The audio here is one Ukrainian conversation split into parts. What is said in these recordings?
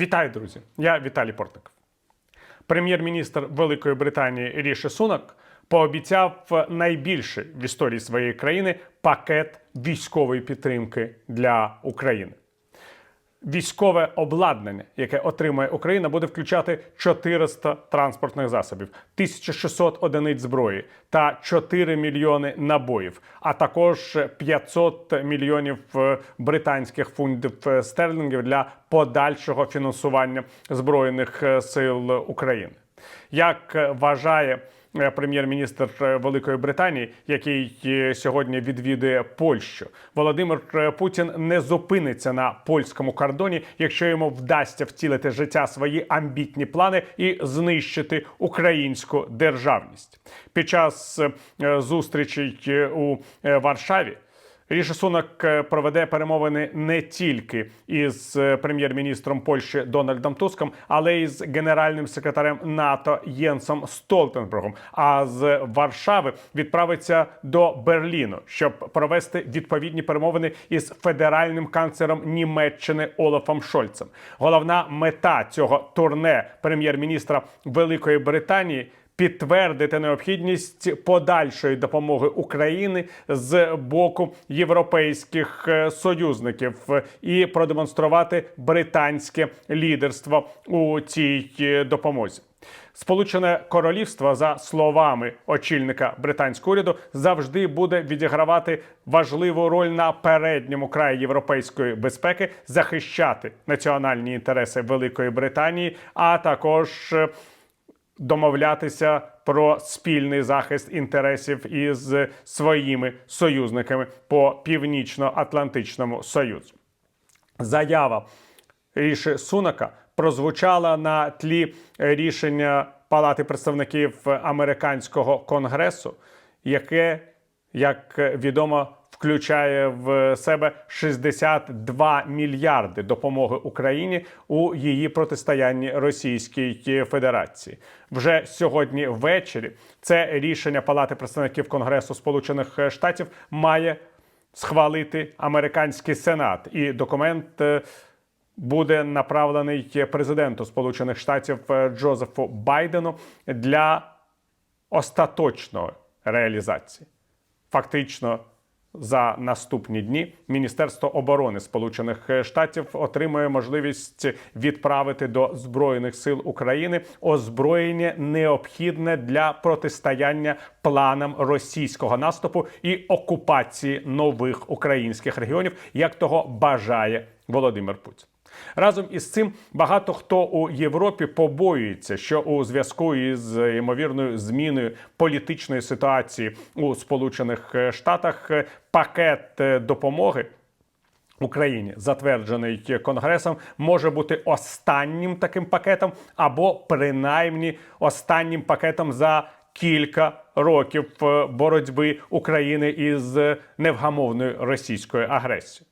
Вітаю, друзі! Я Віталій Портник. Прем'єр-міністр Великої Британії Ріші Сунак пообіцяв найбільший в історії своєї країни пакет військової підтримки для України. Військове обладнання, яке отримає Україна, буде включати 400 транспортних засобів, 1600 одиниць зброї та 4 мільйони набоїв, а також 500 мільйонів е, британських фунтів е, стерлінгів для подальшого фінансування збройних е, сил України. Як вважає прем'єр-міністр е, Великої Британії, який е, сьогодні відвідує Польщу, Володимир е, Путін не зупиниться на польському кордоні, якщо йому вдасться втілити життя свої амбітні плани і знищити українську державність. Під час зустрічі е, у е, Варшаві. Ріші Сунак е, проведе перемовини не тільки із е, прем'єр-міністром Польщі Дональдом Туском, але й з генеральним секретарем НАТО Єнсом Столтенбергом. А з Варшави відправиться до Берліну, щоб провести відповідні перемовини із федеральним канцлером Німеччини Олафом Шольцем. Головна мета цього турне прем'єр-міністра Великої Британії підтвердити необхідність подальшої допомоги України з боку європейських е, союзників е, і продемонструвати британське лідерство у цій е, допомозі. Сполучене Королівство, за словами очільника британського уряду, завжди буде відігравати важливу роль на передньому краї європейської безпеки, захищати національні інтереси Великої Британії, а також домовлятися про спільний захист інтересів із своїми союзниками по північно-атлантичному союзу. Заява Ріші Сунака прозвучала на тлі рішення Палати представників американського конгресу, яке, як відомо, включає в себе 62 мільярди допомоги Україні у її протистоянні Російській Федерації. Вже сьогодні ввечері це рішення Палати представників Конгресу Сполучених Штатів має схвалити американський сенат, і документ е, буде направлений президенту Сполучених Штатів е, Джозефу Байдену для остаточної реалізації. Фактично. За наступні дні Міністерство оборони Сполучених Штатів отримує можливість відправити до збройних сил України озброєння необхідне для протистояння планам російського наступу і окупації нових українських регіонів, як того бажає Володимир Путін. Разом із цим багато хто у Європі побоюється, що у зв'язку із ймовірною зміною політичної ситуації у Сполучених Штатах пакет допомоги. Україні затверджений Конгресом може бути останнім таким пакетом, або принаймні останнім пакетом за кілька років боротьби України із невгамовною російською агресією.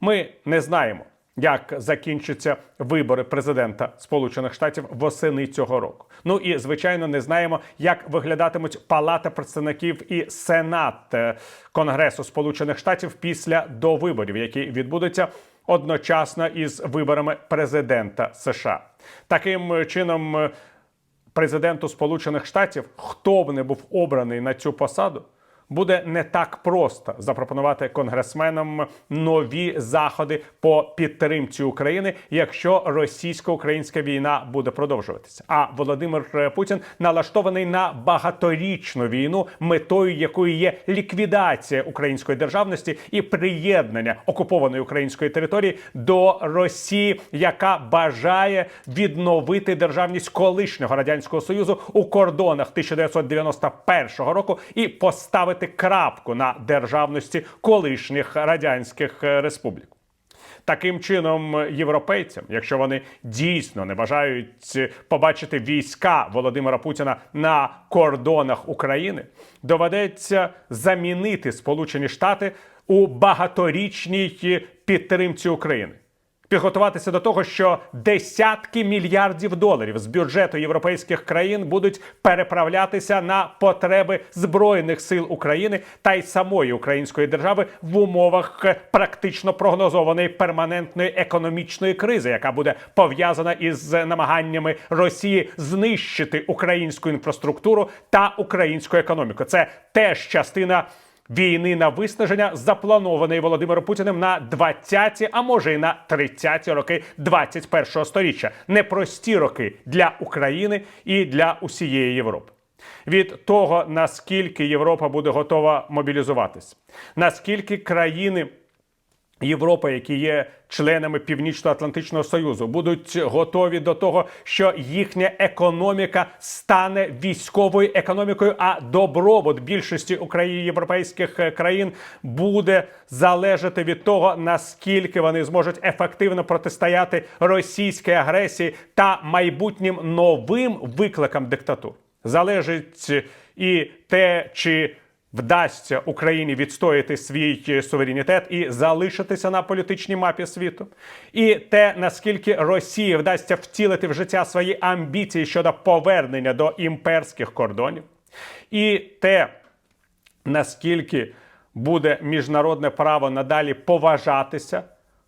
Ми не знаємо як закінчаться вибори президента Сполучених Штатів восени цього року. Ну і звичайно не знаємо, як виглядатимуть Палата представників і Сенат е, Конгресу Сполучених Штатів після довиборів, які відбудуться одночасно із виборами президента США. Таким чином, е, президенту Сполучених Штатів, хто б не був обраний на цю посаду буде не так просто запропонувати конгресменам нові заходи по підтримці України, якщо російсько-українська війна буде продовжуватися. А Володимир Путін налаштований на багаторічну війну, метою якої є ліквідація української державності і приєднання окупованої української території до Росії, яка бажає відновити державність колишнього радянського союзу у кордонах 1991 року і поставити поставити крапку на державності колишніх радянських е, республік. Таким чином, європейцям, якщо вони дійсно не бажають побачити війська Володимира Путіна на кордонах України, доведеться замінити Сполучені Штати у багаторічній підтримці України. Підготуватися до того, що десятки мільярдів доларів з бюджету європейських країн будуть переправлятися на потреби збройних сил України та й самої української держави в умовах практично прогнозованої перманентної економічної кризи, яка буде пов'язана із намаганнями Росії знищити українську інфраструктуру та українську економіку. Це теж частина війни на виснаження, запланованої Володимиром Путіним на 20-ті, а може і на 30-ті роки 21-го сторіччя. Непрості роки для України і для усієї Європи. Від того наскільки Європа буде готова мобілізуватись, наскільки країни Європи, які є членами Північно-Атлантичного Союзу, будуть готові до того, що їхня економіка стане військовою економікою, а добробут більшості України європейських е, країн буде залежати від того, наскільки вони зможуть ефективно протистояти російській агресії та майбутнім новим викликам диктатур. Залежить і те, чи вдасться Україні відстояти свій е, суверенітет і залишитися на політичній мапі світу, і те, наскільки Росії вдасться втілити в життя свої амбіції щодо повернення до імперських кордонів, і те, наскільки буде міжнародне право надалі поважатися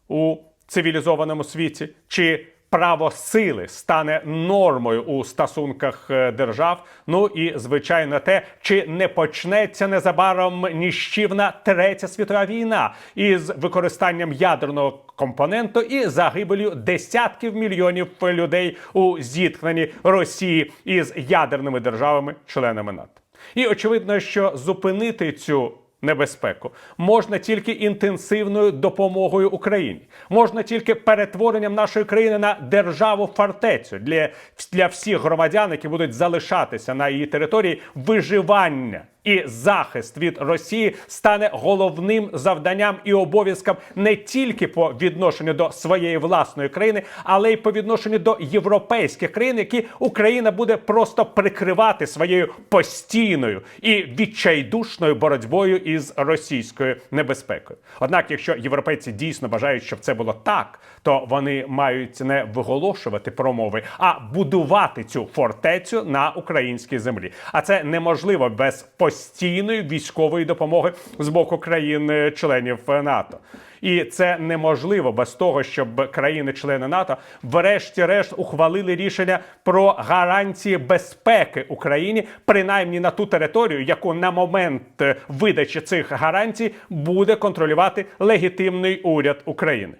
у цивілізованому світі, чи право сили стане нормою у стосунках е, держав. Ну і звичайно, те, чи не почнеться незабаром ніщівна третя світова війна із використанням ядерного компоненту і загибелью десятків мільйонів людей у зіткненні Росії із ядерними державами-членами НАТО. І очевидно, що зупинити цю небезпеку можна тільки інтенсивною допомогою Україні, можна тільки перетворенням нашої країни на державу фортецю для, для всіх громадян, які будуть залишатися на її території виживання. І захист від Росії стане головним завданням і обов'язком не тільки по відношенню до своєї власної країни, але й по відношенню до європейських країн, які Україна буде просто прикривати своєю постійною і відчайдушною боротьбою із російською небезпекою. Однак, якщо європейці дійсно бажають, щоб це було так, то вони мають не виголошувати промови, а будувати цю фортецю на українській землі. А це неможливо без постійної військової допомоги з боку країн-членів НАТО. І це неможливо без того, щоб країни-члени НАТО, врешті-решт, ухвалили рішення про гарантії безпеки Україні, принаймні на ту територію, яку на момент е, видачі цих гарантій буде контролювати легітимний уряд України.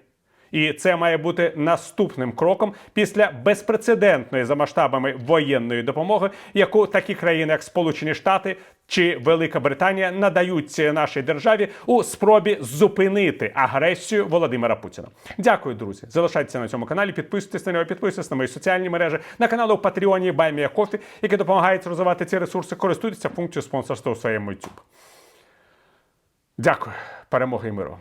І це має бути наступним кроком після безпрецедентної за масштабами воєнної допомоги, яку такі країни, як Сполучені Штати чи Велика Британія, надають нашій державі у спробі зупинити агресію Володимира Путіна. Дякую, друзі. Залишайтеся на цьому каналі. Підписуйтесь на нього, підписуйтесь на мої соціальні мережі, на канали у Патреоні Баймія Кофі, які допомагають розвивати ці ресурси. Користуйтеся функцією спонсорства у своєму YouTube. Дякую, перемоги і миру.